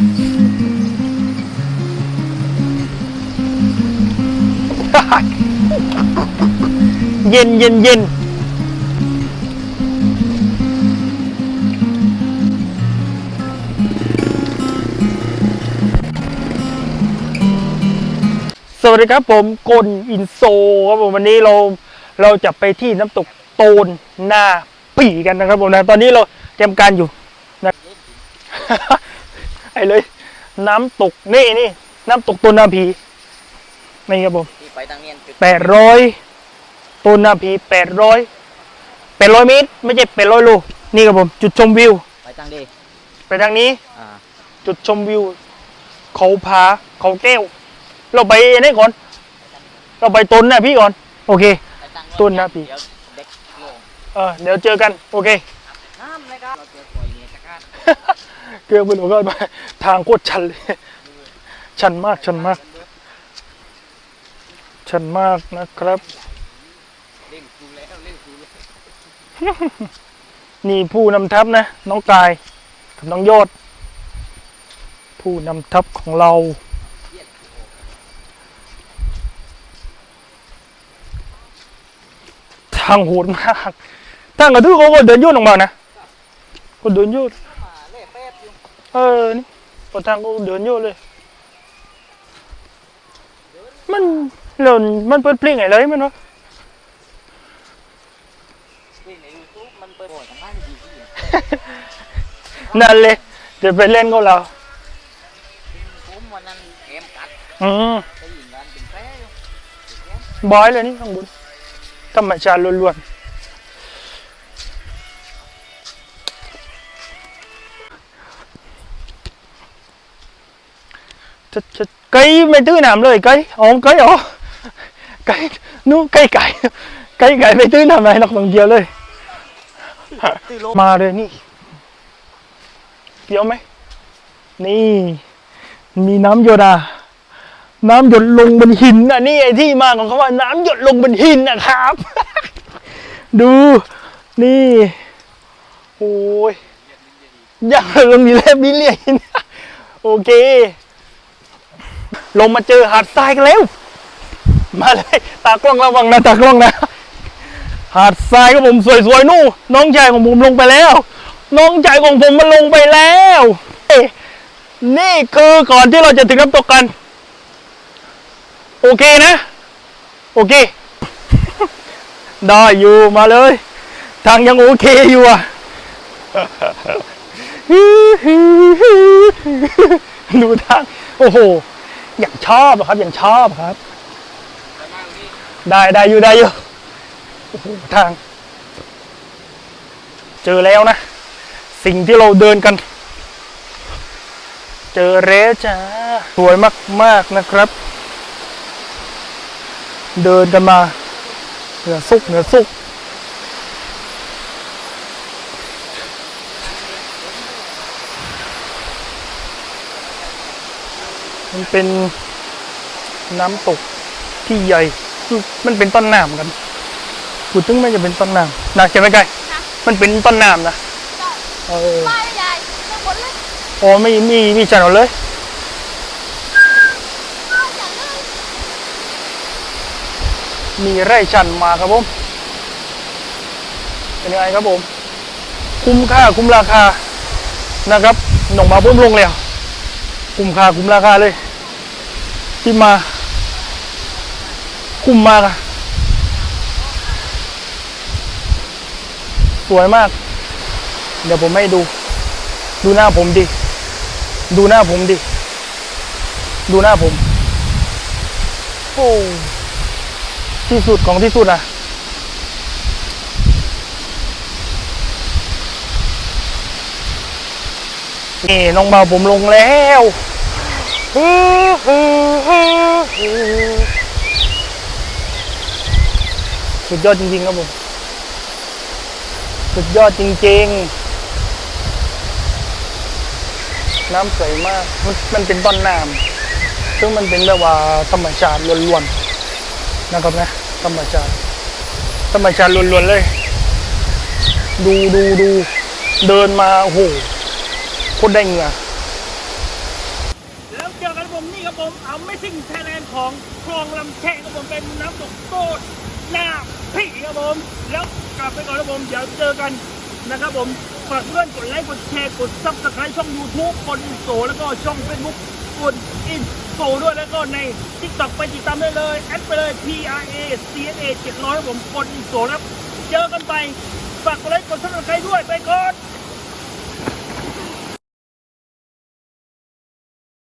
เย็นเย็นเย็นสวัสดีครับผมกลอินโซครับผมวันนี้เราเราจะไปที่น้ำตกโตนหน้าปีกันนะครับผมนะตอนนี้เราเตรียมการอยู่นะ เลย น้ำตกนี่นี่น้ำตกโตนนาผีนี่ครับผมที่ไปทางเนียนจุดแปดร้อยตูนนาพีแปดร้อยแปดร้อยเมตร ไม่ใช่แปดร้อยโลนี่ครับผม จุดชมวิว ไปทางดีไปทางนี้ อ่าจุดชมวิว เขาผาเขาแก้ว เราไปนี่ก่อน เราไปต้นนะพี่ก่อน โอเค ไปทางต้นนะพี่ เดี๋ยวเด็กลงเออเดี๋ยวเจอกัน โอเค น้ำเลยครับเราเจอปล่อยเงี้ยตะการ เกือบเป็นหัวก็มาทางโคตรชันเลย ชันมากชันมาก ชันมากนะครับ นี่ผู้นำทัพนะ น้องกายกับน้องยอด ผู้นำทัพของเราทางโหดมากทางกระทือเขาก็เดินยุ่นออกมานะ ก็เดินยุ่น มาเล่แป๊บอยู่ เออนี่ก็ทางก็เดินยุ่นเลย มันเล่นมันเปิดเพลงไงเลยมันวะที่ในยูทูบมันเปิดโอ้ยทางบ้านดีที่อยู่นั่นเลยจะไปเล่นกับเราผมวันนั้นเกมกัดอืมได้ยินกันเป็นแป๊อยู่เป็นแป๊บอยเลยนี่ข้างบนธรรมชาติล้วนๆ กไม่ตื้อน้ำเลยนักท่องเที่ยวเลยตื้อลงมาเลยนี่เฟี้ยวไหมนี่มีน้ำหยดอะน้ำหยดลงบนหินอะนี่ไอ้ที่มาของเขาว่า น้ำหยดลงบนหินนะครับ ดูนี่โอ้ยอยากลงนี่แลบนี่เลียนโอเค ลงมาเจอหาดทรายกันแล้ว มาเลย ตากล้องระวังนะตากล้องนะ หาดทรายของผมสวยๆนู่นน้องชายของผมลงไปแล้ว น้องชายของผมมันลงไปแล้วนี่คือก่อนที่เราจะถึงน้ำตกกัน โอเคนะ โอเค ได้อยู่มาเลย ทางยังโอเคอยู่อะดูทางโอ้โห อย่างชอบครับอย่างชอบครับ ได้ได้อยู่ได้อยู่โอ้โหทาง เจอแล้วนะ สิ่งที่เราเดินกัน เจอแล้วจ้าสวยมาก ๆนะครับ เดินกันมาเหนือสุกเหนือสุก มันเป็นน้ำตกที่ใหญ่คือมันเป็นต้นน้ำกันพูดถึงมันจะเป็นต้นน้ำนะใช่ไหมไก่มันเป็นต้นน้ำนะเออไปใหญ่ทั้งหมดเลยโอ้ไม่มีมีชนเอาเลยไปใหญ่เลยมีไร่ชันมาครับผมเป็นยังไงครับผม คุ้มค่าคุ้มราคานะครับหนองมาพุ่มลงแล้ว คุ้มค่าคุ้มราคาเลย ที่มา คุ้มมากอะสวยมาก เดี๋ยวผมให้ดู ดูหน้าผมดิ ดูหน้าผมดิ ดูหน้าผม โอ้ที่สุดของที่สุดอะ นี่น้องเบาผมลงแล้วสุดยอดจริงๆครับผม สุดยอดจริงๆ น้ำใสมากมันมันเป็นต้นน้ำซึ่งมันเป็นแบบว่าธรรมชาติล้วนๆนะครับนะ ธรรมชาติธรรมชาติล้วนๆเลย ดูดูดู เดินมาโอ้โห คตรได้เหงื่อผมนี่ครับผม Amazing Thailand ของคลองลำแช่ครับผมเป็นน้ำตกโตดหน้าพี่ครับผม แล้วกลับไปก่อนครับผม เดี๋ยวเจอกันนะครับผมฝากเพื่อนกดไลค์กดแชร์กดซับสไครต์ช่อง YouTube คนอินโซแล้วก็ช่อง Facebook คนอินโซด้วยแล้วก็ใน TikTok ไปติดตามได้เลย แอดไปเลย P R A C S A 700ครับผมคนอินโซแล้วเจอกันไปฝากกดไลค์กดซับสไครต์ด้วยไปก่อน